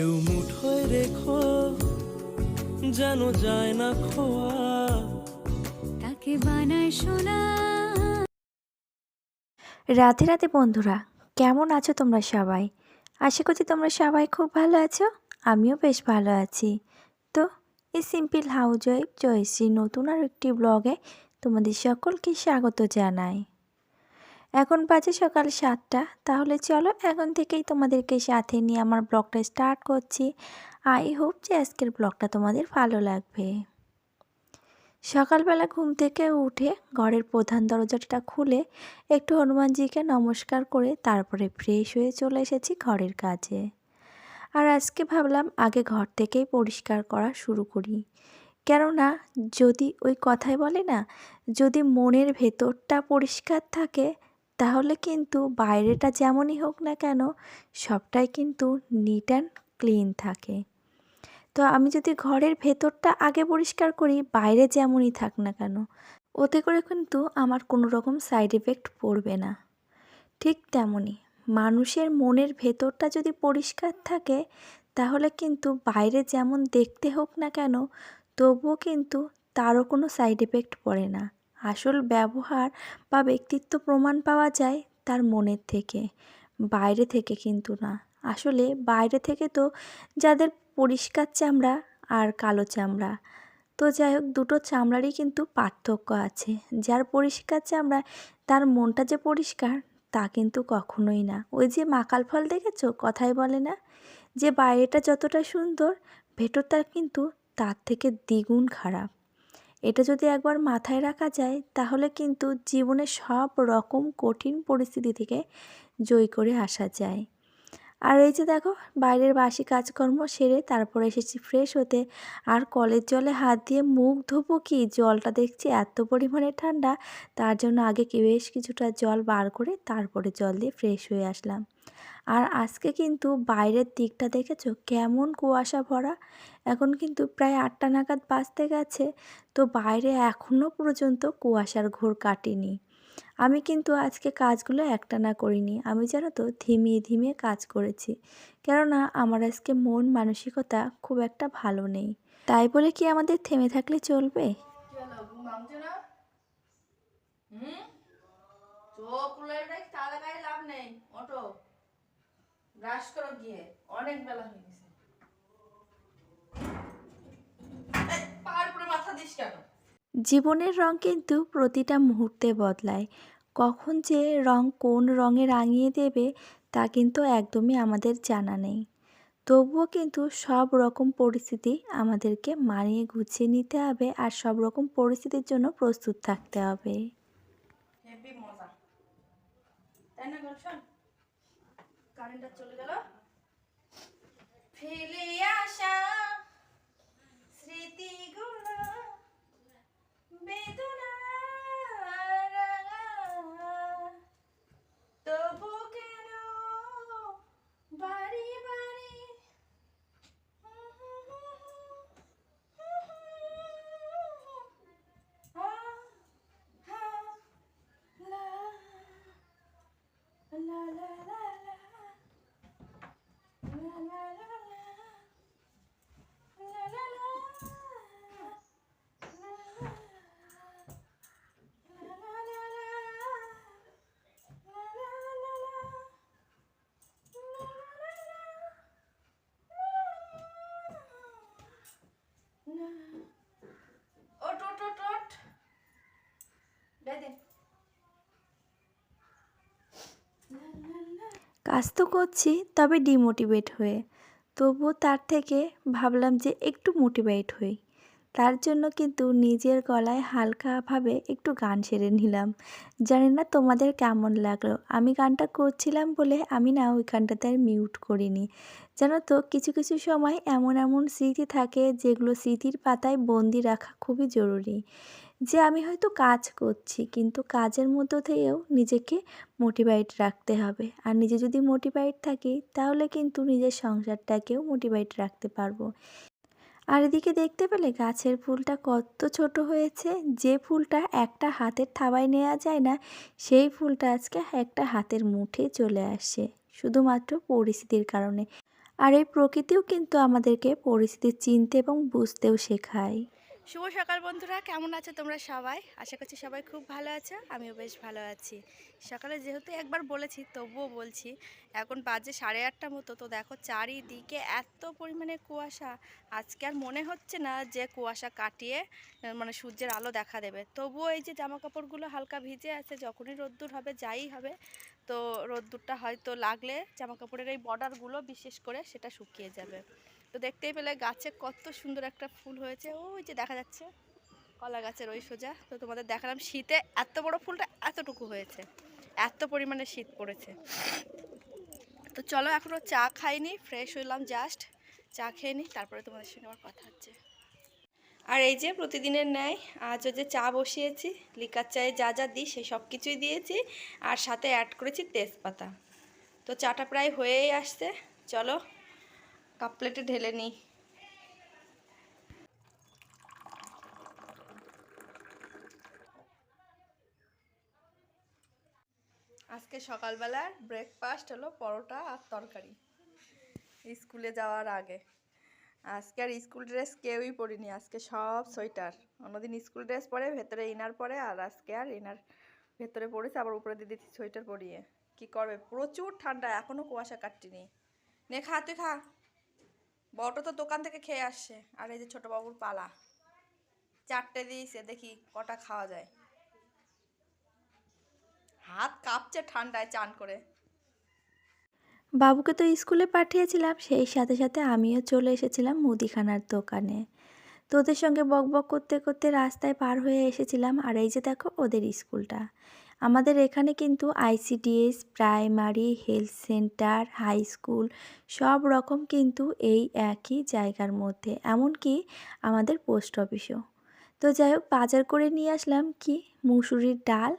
ঢেউ মুঠোয় রেখো যেন যায় না খোয়া। তাকে বানায় সোনা। রাতে রাতে বন্ধুরা কেমন আছো তোমরা সবাই? আশা করছি তোমরা সবাই খুব ভালো আছো আমিও বেশ ভালো আছি। তো এই সিম্পল হাউজ ওয়াইফ জয়শ্রী নতুন আর একটি ব্লগে তোমাদের সকলকে স্বাগত জানাই। এখন বাজে সকাল সাতটা। তাহলে চলো এখন থেকেই তোমাদেরকে সাথে নিয়ে আমার ব্লগটা স্টার্ট করছি। আই হোপ যে আজকের ব্লগটা তোমাদের ভালো লাগবে। সকালবেলা ঘুম থেকে উঠে ঘরের প্রধান দরজাটা খুলে একটু হনুমানজিকে নমস্কার করে তারপরে ফ্রেশ হয়ে চলে এসেছি ঘরের কাজে। আর আজকে ভাবলাম আগে ঘর থেকেই পরিষ্কার করা শুরু করি। কেননা যদি ওই কথাই বলে না, যদি মনের ভেতরটা পরিষ্কার থাকে তাহলে কিন্তু বাইরেটা যেমনই হোক না কেন, সবটাই কিন্তু নিট অ্যান্ড ক্লিন থাকে। তো আমি যদি ঘরের ভেতরটা আগে পরিষ্কার করি, বাইরে যেমনই থাক না কেন, ওতে করে কিন্তু আমার কোনো রকম সাইড এফেক্ট পড়বে না। ঠিক তেমনই মানুষের মনের ভেতরটা যদি পরিষ্কার থাকে, তাহলে কিন্তু বাইরে যেমন দেখতে হোক না কেন, তবুও কিন্তু তারও কোনো সাইড এফেক্ট পড়ে না। আসল ব্যবহার বা ব্যক্তিত্ব প্রমাণ পাওয়া যায় তার মনের থেকে, বাইরে থেকে কিন্তু না। আসলে বাইরে থেকে তো যাদের পরিষ্কার চামড়া আর কালো চামড়া। তো যাই হোক, দুটো চামড়ারই কিন্তু পার্থক্য আছে। যার পরিষ্কার চামড়া, তার মনটা যে পরিষ্কার, তা কিন্তু কখনোই না। ওই যে মাকাল ফল দেখেছ? কথাই বলে না? যে বাইরেটা যতটা সুন্দর, ভেতরটা কিন্তু তার থেকে দ্বিগুণ খারাপ। এটা যদি একবার মাথায় রাখা যায়, তাহলে কিন্তু জীবনে সব রকম কঠিন পরিস্থিতি থেকে জয় করে আসা যায়। আর এই যে দেখো, বাইরের বাসি কাজকর্ম সেরে তারপরে এসেছি ফ্রেশ হতে। আর কলের জলে হাত দিয়ে মুখ ধোবো কি? জলটা দেখছি এত পরিমাণে ঠান্ডা, তার জন্য আগে বেশ কিছুটা জল বার করে তারপরে জল দিয়ে ফ্রেশ হয়ে আসলাম। আর আজকে কিন্তু বাইরের দিকটা দেখেছ? কেমন কুয়াশা ভরা। এখন কিন্তু প্রায় আটটা নাগাদ বাজতে গেছে, তো বাইরে এখনও পর্যন্ত কুয়াশার ঘোর কাটেনি। আমি কিন্তু আজকে কাজগুলো একটানা করিনি। আমি জানো তো, ধিমিয়ে ধিমিয়ে কাজ করেছি। কেননা আমার আজকে মন মানসিকতা খুব একটা ভালো নেই। তাই বলে কি আমাদের থেমে থাকলে চলবে? চোখ লাভ নেই। ওটো ব্রাশ করো গিয়ে অনেক বেলা হয়ে গেছে। পাহাড় উপরে মাথা দিস কেন? জীবনের রং কিন্তু প্রতিটা মুহূর্তে বদলায়। কখন যে রং কোন রঙে রাঙিয়ে দেবে তা কিন্তু একদমই আমাদের জানা নেই। তবুও কিন্তু সব রকম পরিস্থিতি আমাদেরকে মানিয়ে গুছিয়ে নিতে হবে আর সব রকম পরিস্থিতির জন্য প্রস্তুত থাকতে হবে। হেভি মজা। তাই না গুলশন? কারেন্টটা চলে গেল কাজ তো করছি তবে ডিমোটিভেট হয়ে। তবুও তার থেকে ভাবলাম যে একটু মোটিভেট হই। তার জন্য কিন্তু নিজের গলায় হালকাভাবে একটু গান সেরে নিলাম। জানি না তোমাদের কেমন লাগল। আমি গানটা করছিলাম বলে আমি না ওই গানটাতে আর মিউট করিনি। জানো তো, কিছু কিছু সময় এমন এমন স্মৃতি থাকে যেগুলো স্মৃতির পাতায় বন্দি রাখা খুবই জরুরি। যে আমি হয়তো কাজ করছি, কিন্তু কাজের মধ্য থেকেও নিজেকে মোটিভেট রাখতে হবে। আর নিজে যদি মোটিভেট থাকি, তাহলে কিন্তু নিজের সংসারটাকেও মোটিভেট রাখতে পারব। আর এদিকে দেখতে পেলে গাছের ফুলটা কত ছোট হয়েছে। যে ফুলটা একটা হাতের থাবায় নেওয়া যায় না, সেই ফুলটা আজকে একটা হাতের মুঠে চলে আসে, শুধুমাত্র পরিস্থিতির কারণে। আর এই প্রকৃতিও কিন্তু আমাদেরকে পরিস্থিতি চিনতে এবং বুঝতেও শেখায়। শুভ সকাল বন্ধুরা, কেমন আছো তোমরা সবাই? আশা করছি সবাই খুব ভালো আছো, আমিও বেশ ভালো আছি। সকালে যেহেতু একবার বলেছি, তবুও বলছি, এখন বাজে সাড়ে আটটা মতো, তো দেখো চারিদিকে এত পরিমাণে কুয়াশা, আজকে আর মনে হচ্ছে না যে কুয়াশা কাটিয়ে মানে সূর্যের আলো দেখা দেবে। তবুও এই যে জামা কাপড়গুলো হালকা ভিজে আছে, যখনই রোদ্দুর হবে, যাই হবে তো রোদ্দুরটা হয়তো লাগলে জামা কাপড়ের এই বর্ডারগুলো বিশেষ করে সেটা শুকিয়ে যাবে। তো দেখতেই পেলে গাছে কত সুন্দর একটা ফুল হয়েছে। ওই যে দেখা যাচ্ছে কলা গাছের ওই সোজা। তো তোমাদের দেখালাম শীতে এত বড় ফুলটা এতটুকু হয়েছে। এত পরিমাণে শীত পড়েছে। তো চলো এখনও চা খাইনি ফ্রেশ হইলাম জাস্ট চা খেয়ে নিই তারপরে তোমাদের সঙ্গে আমার কথা হচ্ছে। আর এই যে প্রতিদিনের ন্যায় আজও যে চা বসিয়েছি, লিকার চায়ে যা যা দিই সেই সব কিছুই দিয়েছি, আর সাথে অ্যাড করেছি তেজপাতা। তো চাটা প্রায় হয়েই আসছে, চলো কাপ প্লেটে ঢেলে নিই। আজকে সকালবেলার ব্রেকফাস্ট হলো পরোটা আর তরকারি। স্কুলে যাওয়ার আগে। আজকে আর স্কুল ড্রেস কেউই পরিনি, আজকে সব সোয়েটার। অন্যদিন স্কুল ড্রেস পরে, ভেতরে ইনার পরে, আর আজকে আর ইনার ভেতরে পড়েছে আবার উপরে দিয়ে দিচ্ছি সোয়েটার পরিয়ে। কি করবে? প্রচুর ঠান্ডা এখনও কুয়াশা কাটটিনি নে খা, তুই খা। বড়টা তো দোকান থেকে খেয়ে আসছে, আর এই যে ছোট বাবুর পালা। চারটে দিয়েছে, দেখি কটা খাওয়া যায়। হাত কাঁপছে ঠান্ডায় চান করে। বাবুকে তো স্কুলে পাঠিয়েছিলাম, সেই সাথে সাথে আমিও চলে এসেছিলাম মুদিখানার দোকানে। তো ওদের সঙ্গে বক বক করতে করতে রাস্তায় পার হয়ে এসেছিলাম, আর এই যে দেখো ওদের স্কুলটা। আমাদের এখানে কিন্তু ICDS, primary, health centre, high school সব রকম কিন্তু এই একই জায়গার মধ্যে। এমনকি আমাদের পোস্ট অফিসও। তো যাই হোক বাজার করে নিয়ে আসলাম কি? মুসুরির ডাল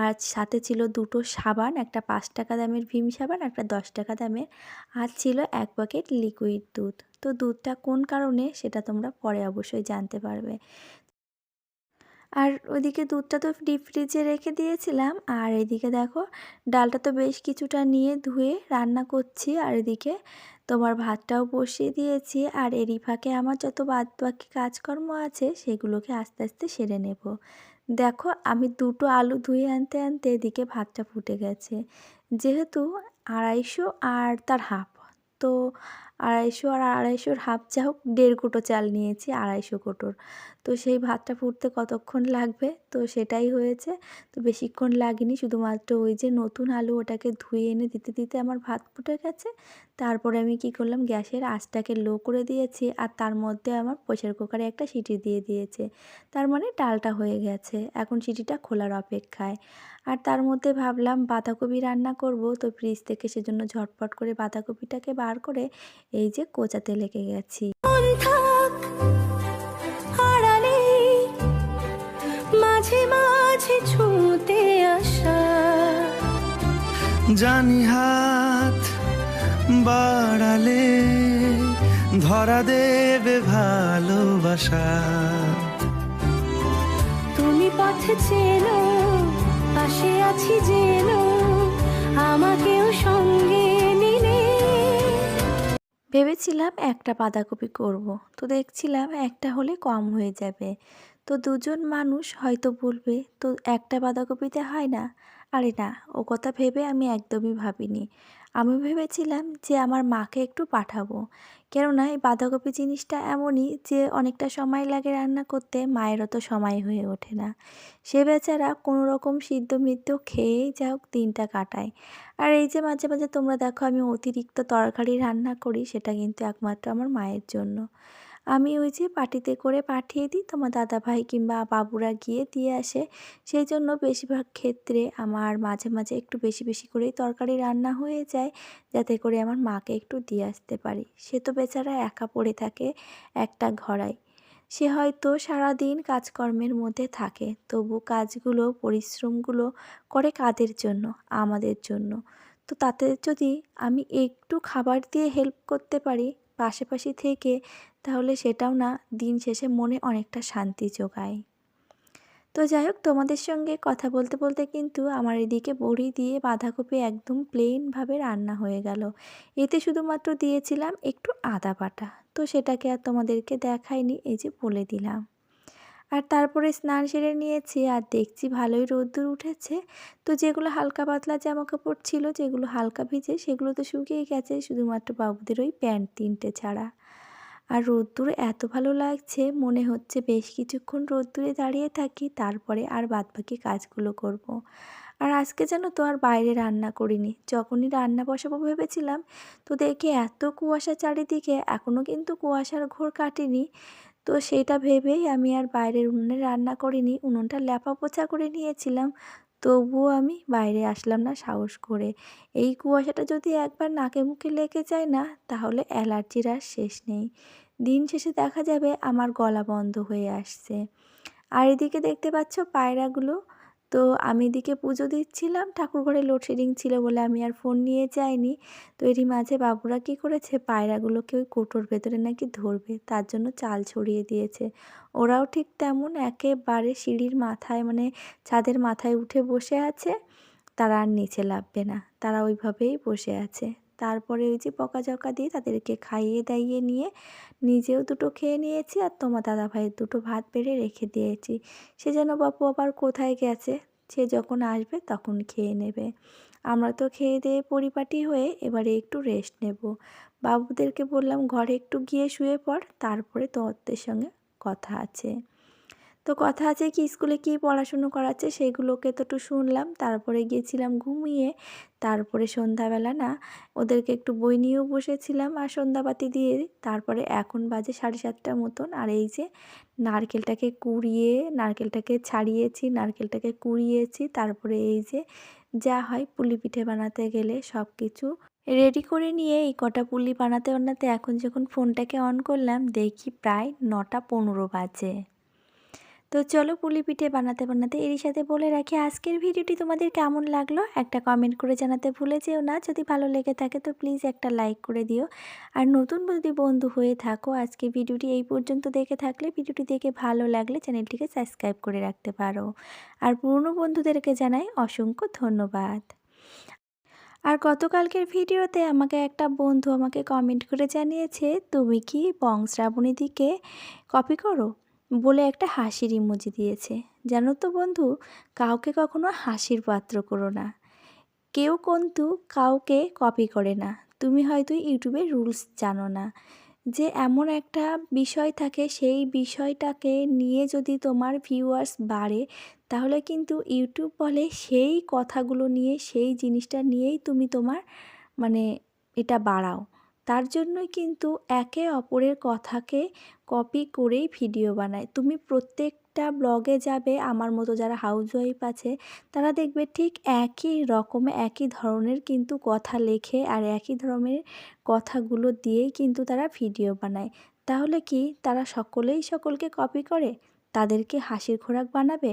আর সাথে ছিল দুটো সাবান, একটা পাঁচ টাকা দামের ভীম সাবান একটা দশ টাকা দামের আর ছিল এক প্যাকেট লিকুইড দুধ। তো দুধটা কোন কারণে সেটা তোমরা পরে অবশ্যই জানতে পারবে। আর ওইদিকে দুধটা তো ডিপ ফ্রিজে রেখে দিয়েছিলাম আর এদিকে দেখো, ডালটা তো বেশ কিছুটা নিয়ে ধুয়ে রান্না করছি আর এদিকে তোমার ভাতটাও বসিয়ে দিয়েছি আর এরই ফাঁকে আমার যত বাদ বাকি কাজকর্ম আছে সেগুলোকে আস্তে আস্তে সেরে নেব। দেখো, আমি দুটো আলু ধুয়ে আনতে আনতে এদিকে ভাতটা ফুটে গেছে। যেহেতু আড়াইশো আর তার হাফ, তো আড়াইশো আর আড়াইশোর হাফ যা হোক, দেড় কোটো চাল নিয়েছি, আড়াইশো কোটোর। তো সেই ভাতটা ফুটতে কতক্ষণ লাগবে? তো সেটাই হয়েছে। তো বেশিক্ষণ লাগেনি, শুধুমাত্র ওই যে নতুন আলু ওটাকে ধুয়ে এনে দিতে দিতে আমার ভাত ফুটে গেছে। তারপরে আমি কি করলাম, গ্যাসের আঁচটাকে লো করে দিয়েছি আর তার মধ্যে আমার প্রেসার কুকারে একটা সিটি দিয়ে দিয়েছে। তার মানে ডালটা হয়ে গেছে, এখন সিটিটা খোলার অপেক্ষায়। আর তার মধ্যে ভাবলাম বাঁধাকপি রান্না করব, তো ফ্রিজ থেকে সেজন্য ঝটপট করে বাঁধাকপিটাকে বার করে এই যে কোচাতে লেগে গেছি। জানি হাত বাড়ালে ধরা দেবে ভালোবাসা। তুমি পথে চেনো পাশে আছি যেন আমাকেও সঙ্গে নিলে। ভেবেছিলাম একটা বাঁধাকপি করব তো দেখছিলাম একটা হলে কম হয়ে যাবে। তো দুজন মানুষ হয়তো বলবে তো একটা বাঁধাকপিতে হয় না? আরে না, ও কথা ভেবে আমি একদমই ভাবিনি। আমি ভেবেছিলাম যে আমার মাকে একটু পাঠাবো। কেননা এই বাঁধাকপি জিনিসটা এমনই যে অনেকটা সময় লাগে রান্না করতে, মায়েরও তো সময় হয়ে ওঠে না। সে বেচারা কোনো রকম সিদ্ধ মিদ্ধ খেয়েই যা হোক দিনটা কাটায়। আর এই যে মাঝে মাঝে তোমরা দেখো আমি অতিরিক্ত তরকারি রান্না করি, সেটা কিন্তু একমাত্র আমার মায়ের জন্য। আমি ওই যে পাটিতে করে পাঠিয়ে দিই, তোমার দাদা ভাই কিংবা বাবুরা গিয়ে দিয়ে আসে। সেই জন্য বেশিরভাগ ক্ষেত্রে আমার মাঝে মাঝে একটু বেশি বেশি করেই তরকারি রান্না হয়ে যায়, যাতে করে আমার মাকে একটু দিয়ে আসতে পারি। সে তো বেচারা একা পড়ে থাকে একটা ঘরায়। সে হয়তো সারাদিন কাজকর্মের মধ্যে থাকে, তবু কাজগুলো, পরিশ্রমগুলো করে কাদের জন্য? আমাদের জন্য। তো তাতে যদি আমি একটু খাবার দিয়ে হেল্প করতে পারি, পাশাপাশি থেকে তাহলে সেটাও না, দিন শেষে মনে অনেকটা শান্তি যোগায় তো যাই হোক, তোমাদের সঙ্গে কথা বলতে বলতে কিন্তু আমার এদিকে বড়ি দিয়ে বাঁধাকপি একদম প্লেনভাবে রান্না হয়ে গেল। এতে শুধুমাত্র দিয়েছিলাম একটু আদা বাটা। তো সেটাকে আর তোমাদেরকে দেখাইনি, এই যে বলে দিলাম। আর তারপরে স্নান সেরে নিয়েছি, আর দেখছি ভালোই রোদ্দুর উঠেছে। তো যেগুলো হালকা পাতলা জামা কাপড় ছিল, যেগুলো হালকা ভিজে, সেগুলো তো শুকিয়ে গেছে, শুধুমাত্র বাবুদের ওই প্যান্ট তিনটে ছাড়া। আর রোদ্দুর এত ভালো লাগছে, মনে হচ্ছে বেশ কিছুক্ষণ রোদ্দুরে দাঁড়িয়ে থাকি, তারপরে আর বাদবাকি কাজগুলো করব। আর আজকে যেন তো আর বাইরে রান্না করিনি। যখনই রান্না বসাবো ভেবেছিলাম, তো দেখি এত কুয়াশা চারিদিকে এখনও কিন্তু কুয়াশার ঘোর কাটেনি। তো সেটা ভেবেই আমি আর বাইরের উনুনে রান্না করিনি, উনুনটা ল্যাপা পোছা করে নিয়েছিলাম। তবুও আমি বাইরে আসলাম না সাহস করে। এই কুয়াশাটা যদি একবার নাকে মুখে লেগে যায় না, তাহলে অ্যালার্জির আর শেষ নেই। দিন শেষে দেখা যাবে আমার গলা বন্ধ হয়ে আসছে। আর এদিকে দেখতে পাচ্ছ পায়রাগুলো তো আমি এদিকে পুজো দিচ্ছিলাম। ঠাকুর ঘরে লোডশেডিং ছিল বলে আমি আর ফোন নিয়ে যাইনি। তো এরই মাঝে বাবুরা কি করেছে? পায়রাগুলোকে ওই কোটোর ভেতরে নাকি ধরবে, তার জন্য চাল ছড়িয়ে দিয়েছে। ওরাও ঠিক তেমন একেবারে সিঁড়ির মাথায় মানে ছাদের মাথায় উঠে বসে আছে। তারা আর নিচে নামবে না, তারা ওইভাবেই বসে আছে। তারপরে ওই যে বকাঝকা দিয়ে তাদেরকে খাইয়ে দাইয়ে নিয়ে নিজেও দুটো খেয়ে নিয়েছি আর তোমার দাদা ভাইয়ের দুটো ভাত বেড়ে রেখে দিয়েছি। সে যেন বাপু আবার কোথায় গেছে? সে যখন আসবে তখন খেয়ে নেবে। আমরা তো খেয়ে দিয়ে পরিপাটি হয়ে এবারে একটু রেস্ট নেব। বাবুদেরকে বললাম, ঘরে একটু গিয়ে শুয়ে পড়, তারপরে তোমাদের সঙ্গে কথা আছে। তো কথা আছে কি স্কুলে কি পড়াশুনো করাচ্ছে সেগুলোকে তো একটু শুনলাম। তারপরে গিয়েছিলাম ঘুমিয়ে, তারপরে সন্ধ্যাবেলা না ওদেরকে একটু বই নিয়েও বসেছিলাম আর সন্ধ্যাবাতি দিয়ে। তারপরে এখন বাজে সাড়ে সাতটার মতন আর এই যে নারকেলটাকে কুড়িয়ে, নারকেলটাকে ছাড়িয়েছি, নারকেলটাকে কুড়িয়েছি, তারপরে এই যে যা হয় পুলি পিঠে বানাতে গেলে সব কিছু রেডি করে নিয়ে এই কটা পুলি বানাতে বানাতে এখন যখন ফোনটাকে অন করলাম দেখি প্রায় নটা পনেরো বাজে। তো চলো পুলি পিঠে বানাতে বানাতে এরই সাথে বলে রাখি, আজকের ভিডিওটি তোমাদের কেমন লাগল? একটা কমেন্ট করে জানাতে ভুলে যেও না। যদি ভালো লেগে থাকে তো প্লিজ একটা লাইক করে দিও। আর নতুন যদি বন্ধু হয়ে থাকো, আজকে ভিডিওটি এই পর্যন্ত দেখে থাকলে, ভিডিওটি দেখে ভালো লাগলে চ্যানেলটিকে সাবস্ক্রাইব করে রাখতে পারো। আর পুরনো বন্ধুদেরকে জানাই অসংখ্য ধন্যবাদ। আর গতকালকের ভিডিওতে আমাকে একটা বন্ধু আমাকে কমেন্ট করে জানিয়েছে, তুমি কি বংশ্রাবণীদিকে কপি করো? বলে একটা হাসির ইমোজি দিয়েছে। জানো তো বন্ধু, কাউকে কখনো হাসির পাত্র করো না। কেউ কিন্তু কাউকে কপি করে না। তুমি হয়তো ইউটিউবের রুলস জানো না। যে এমন একটা বিষয় থাকে, সেই বিষয়টাকে নিয়ে যদি তোমার ভিউয়ার্স বাড়ে, তাহলে কিন্তু ইউটিউব বলে সেই কথাগুলো নিয়ে, সেই জিনিসটা নিয়েই তুমি তোমার মানে এটা বাড়াও। তার জন্যই কিন্তু একে অপরের কথাকে কপি করেই ভিডিও বানায়। তুমি প্রত্যেকটা ব্লগে যাবে, আমার মতো যারা হাউস ওয়াইফ আছে, তারা দেখবে ঠিক একই রকম, একই ধরনের কিন্তু কথা লেখে আর একই ধরনের কথাগুলো দিয়েই কিন্তু তারা ভিডিও বানায়। তাহলে কি তারা সকলেই সকলকে কপি করে? তাদেরকে হাসির খোরাক বানাবে?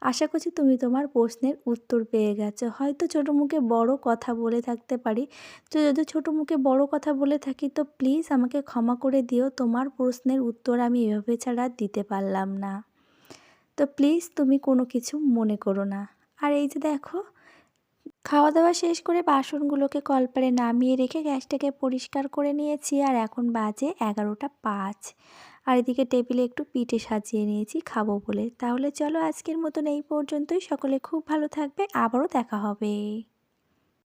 আশা করছি তুমি তোমার প্রশ্নের উত্তর পেয়ে গেছো। হয়তো ছোটো মুখে বড় কথা বলে থাকতে পারি। তো যদি ছোটো মুখে বড় কথা বলে থাকি, তো প্লিজ আমাকে ক্ষমা করে দিও। তোমার প্রশ্নের উত্তর আমি এভাবে ছাড়া দিতে পারলাম না। তো প্লিজ তুমি কোনো কিছু মনে করো না। আর এই যে দেখো খাওয়া দাওয়া শেষ করে বাসনগুলোকে কলপারে নামিয়ে রেখে গ্যাসটাকে পরিষ্কার করে নিয়েছি। আর এখন বাজে এগারোটা পাঁচ। আর এদিকে টেবিলে একটু পিঠে সাজিয়ে নিয়েছি, খাব বলে। তাহলে চলো আজকের মতন এই পর্যন্তই। সকলে খুব ভালো থাকবে। আবারও দেখা হবে।